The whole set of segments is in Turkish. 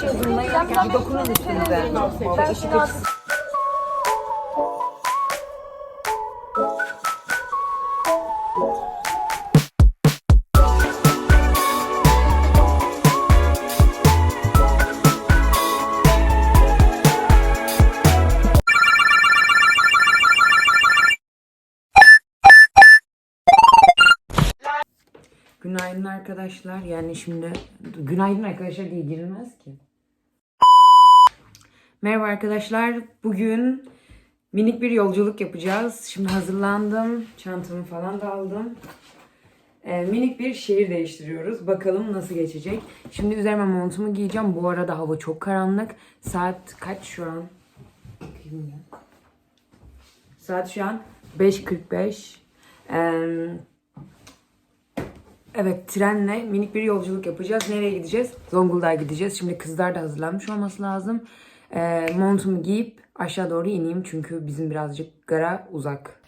şey. Bir dokunun üstünüze. Işık açısı. Günaydın arkadaşlar. Yani şimdi günaydın arkadaşlar diye girilmez ki. Merhaba arkadaşlar. Bugün minik bir yolculuk yapacağız. Şimdi hazırlandım. Çantamı falan da aldım. Ee, minik bir şehir değiştiriyoruz. Bakalım nasıl geçecek. Şimdi üzerime montumu giyeceğim. Bu arada hava çok karanlık. Saat kaç şu an? Saat şu an 5.45. Ee, Evet trenle minik bir yolculuk yapacağız. Nereye gideceğiz? Zonguldak'a gideceğiz. Şimdi kızlar da hazırlanmış olması lazım. Ee, montumu giyip aşağı doğru ineyim çünkü bizim birazcık gara uzak.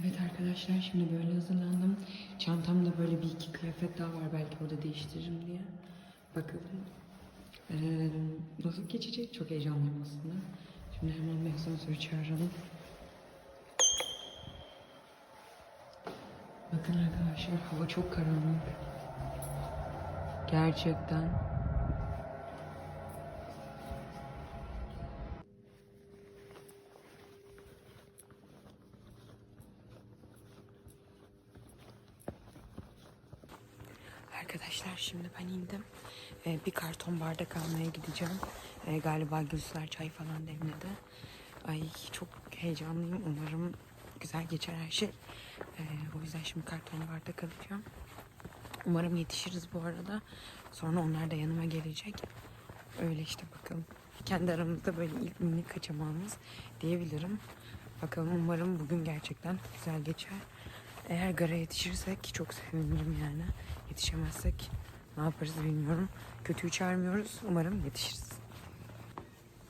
Evet arkadaşlar şimdi böyle hazırlandım. Çantamda böyle bir iki kıyafet daha var belki orada değiştiririm diye. Bakalım. Ee, nasıl geçecek? Çok heyecanlıyım aslında. Şimdi hemen bir asansörü çağıralım. Bakın arkadaşlar hava çok karanlık. Gerçekten. Arkadaşlar şimdi ben indim. Ee, bir karton bardak almaya gideceğim. Ee, galiba Gülsüler çay falan demledi. Ay çok heyecanlıyım. Umarım güzel geçer her şey. Ee, o yüzden şimdi karton bardak alacağım. Umarım yetişiriz bu arada. Sonra onlar da yanıma gelecek. Öyle işte bakalım. Kendi aramızda böyle ilk minik kaçamağımız diyebilirim. Bakalım umarım bugün gerçekten güzel geçer. Eğer gara yetişirsek çok sevinirim yani. Yetişemezsek ne yaparız bilmiyorum. Kötüyü çağırmıyoruz. Umarım yetişiriz.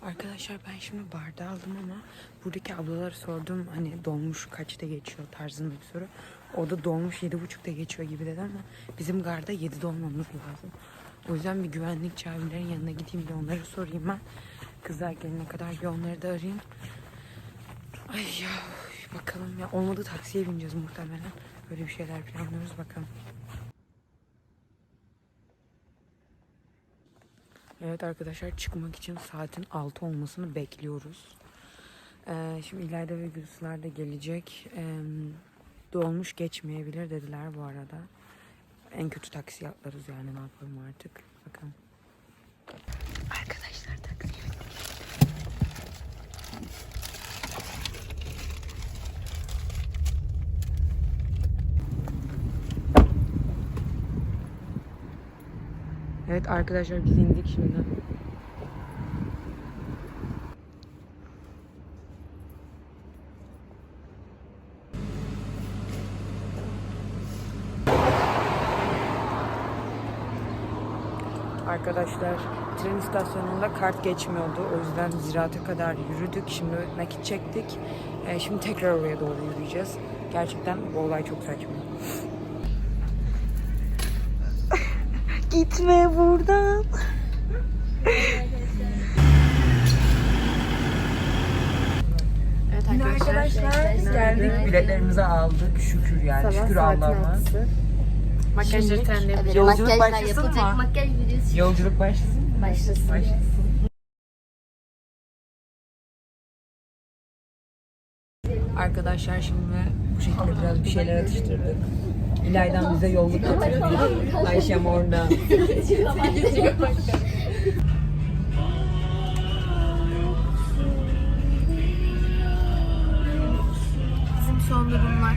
Arkadaşlar ben şimdi bardağı aldım ama buradaki ablalara sordum hani dolmuş kaçta geçiyor tarzında bir soru. O da dolmuş yedi buçukta geçiyor gibi dedi ama bizim garda yedi dolmamız lazım. O yüzden bir güvenlik abilerin yanına gideyim de onları sorayım ben. Kızlar gelene kadar bir onları da arayayım. Ay ya bakalım ya olmadı taksiye bineceğiz muhtemelen. Böyle bir şeyler planlıyoruz bakalım. Evet arkadaşlar çıkmak için saatin 6 olmasını bekliyoruz. Ee, şimdi İlayda ve Gülsüler de gelecek. Ee, dolmuş geçmeyebilir dediler bu arada. En kötü taksi atlarız yani ne yapalım artık. Bakalım. Arkadaşlar taksiye. Evet arkadaşlar biz indik şimdi. Arkadaşlar tren istasyonunda kart geçmiyordu. O yüzden ziraate kadar yürüdük. Şimdi nakit çektik. Ee, şimdi tekrar oraya doğru yürüyeceğiz. Gerçekten bu olay çok saçma. Gitme buradan. Evet Arkadaşlar geldik biletlerimizi aldık şükür yani şükür Allah'ıma. Makyajları yapacağız. Yolculuk Makyajlar başlasın yapılacak. mı? Makyaj videosu Yolculuk başlasın mı? başlasın. Başlasın. Arkadaşlar şimdi bu şekilde biraz bir şeyler atıştırdık. İlaydan bize yolluk getirdi. Ayşem orada. Bizim son durumlar.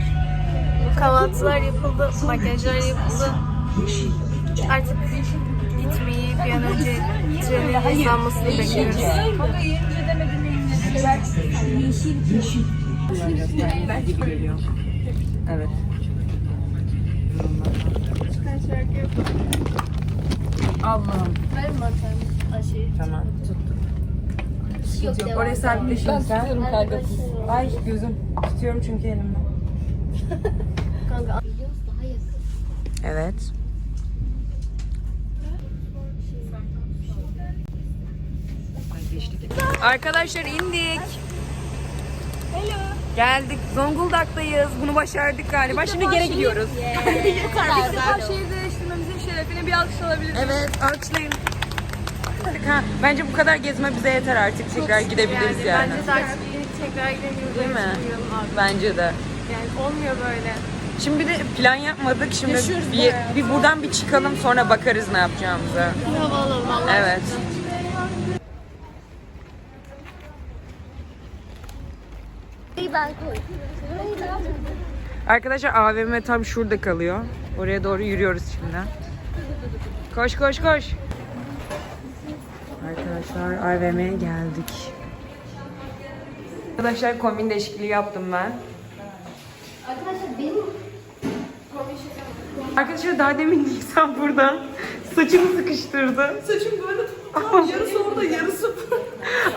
Kahvaltılar yapıldı, makyajlar yapıldı. Artık gitmeyi bir an önce trenin hızlanmasını bekliyoruz. Evet. Allah'ım. Ver mantarımız aşıyı. Tamam tuttum. Yok. Oraya sabitle şimdi sen. Ay gözüm. Tutuyorum çünkü elimde. Kanka daha Hayır. Evet. Arkadaşlar indik. Hello. Geldik. Zonguldak'tayız. Bunu başardık galiba. Şimdi geri gidiyoruz. Her şeyi değiştirmemizin şerefine bir alkış alabiliriz. Evet, alkışlayın. Ha, bence bu kadar gezme bize yeter artık. Tekrar gidebiliriz yani. Bence de artık tekrar gidelim. Değil mi? Bence de. Yani olmuyor böyle. Şimdi bir de plan yapmadık. Şimdi Yaşıyoruz bir, bayağı. bir buradan bir çıkalım sonra bakarız ne yapacağımıza. Bir hava alalım Allah Evet. Ben. Arkadaşlar AVM tam şurada kalıyor. Oraya doğru yürüyoruz şimdi. Koş koş koş. Arkadaşlar AVM'ye geldik. Arkadaşlar kombin değişikliği yaptım ben. Arkadaşlar benim Arkadaşlar daha demin Nisan buradan saçımı sıkıştırdı. Saçım böyle yarısı orada yarısı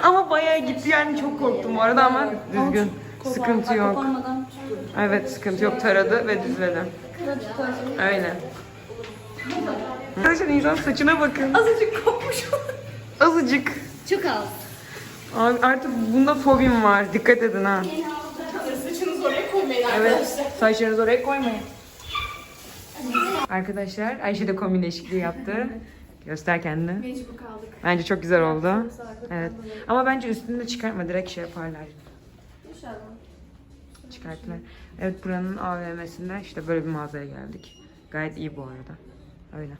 Ama bayağı gitti yani çok korktum bu arada ama düzgün. Sıkıntı yok. Evet sıkıntı yok taradı ve düzledi. Öyle. Arkadaşlar Nisan saçına bakın. azıcık kopmuş. Azıcık. çok az. Abi artık bunda fobim var. Dikkat edin ha. Saçınızı oraya koymayın Evet. arkadaşlar. Saçlarınızı oraya koymayın. Arkadaşlar Ayşe de kombin değişikliği yaptı. Göster kendini. Mecbur kaldık. Bence çok güzel oldu. Evet. Ama bence üstünü de çıkartma. Direkt şey yaparlar. İnşallah. Çıkarttılar. Evet buranın AVM'sinde işte böyle bir mağazaya geldik. Gayet iyi bu arada. Öyle.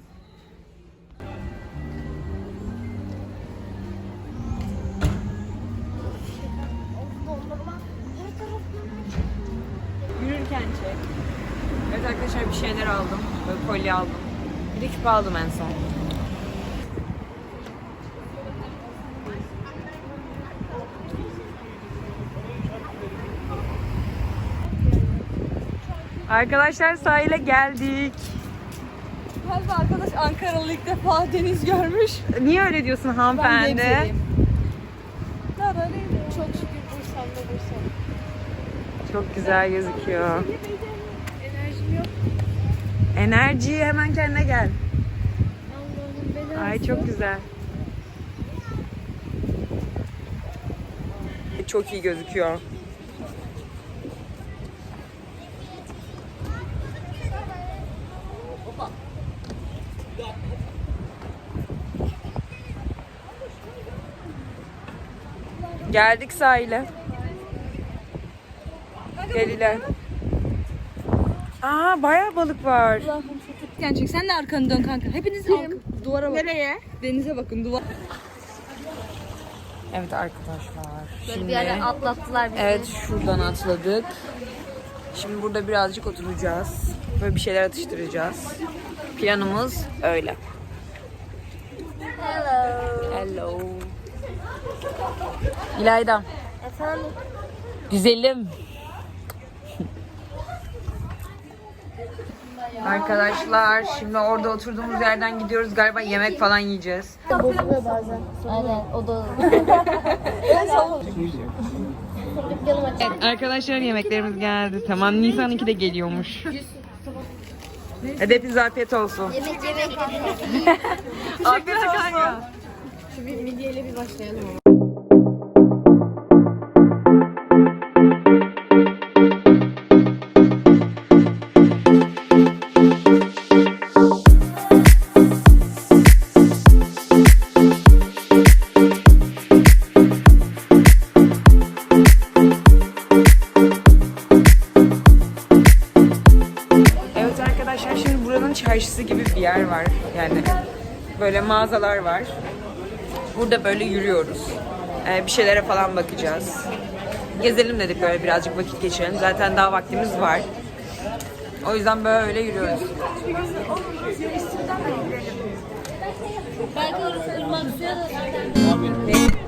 Yürürken çek. Evet arkadaşlar bir şeyler aldım. Böyle kolye aldım. Bir de küpe aldım en son. Arkadaşlar sahile geldik. Galiba arkadaş Ankaralı ilk defa deniz görmüş. Niye öyle diyorsun hanımefendi? Çok şükür Bursa'mda Bursa. Çok güzel gözüküyor. Enerjim yok. Enerji hemen kendine gel. Ay çok güzel. Çok iyi gözüküyor. Geldik sahile. Geliler. Aa bayağı balık var. Yani çek sen de arkanı dön kanka. Hepiniz arka- duvara bakın. Nereye? Denize bakın duvar. Evet arkadaşlar. Böyle Şimdi bir yerden atlattılar bizi. evet şuradan atladık. Şimdi burada birazcık oturacağız. Böyle bir şeyler atıştıracağız. Planımız öyle. Hello. Hello. İlayda. Efendim? Güzelim. Arkadaşlar şimdi orada oturduğumuz yerden gidiyoruz. Galiba yemek falan yiyeceğiz. Bozuluyor bazen. Aynen o da. Evet, arkadaşlar yemeklerimiz geldi. Tamam Nisan'ınki de geliyormuş. Hadi hepinize afiyet olsun. Yemek yemek. Afiyet olsun. Şu bir midyeyle bir başlayalım. Çarşısı gibi bir yer var. Yani böyle mağazalar var. Burada böyle yürüyoruz. Ee, bir şeylere falan bakacağız. Gezelim dedik böyle birazcık vakit geçirelim. Zaten daha vaktimiz var. O yüzden böyle yürüyoruz. Belki orası ırmak suya da zaten.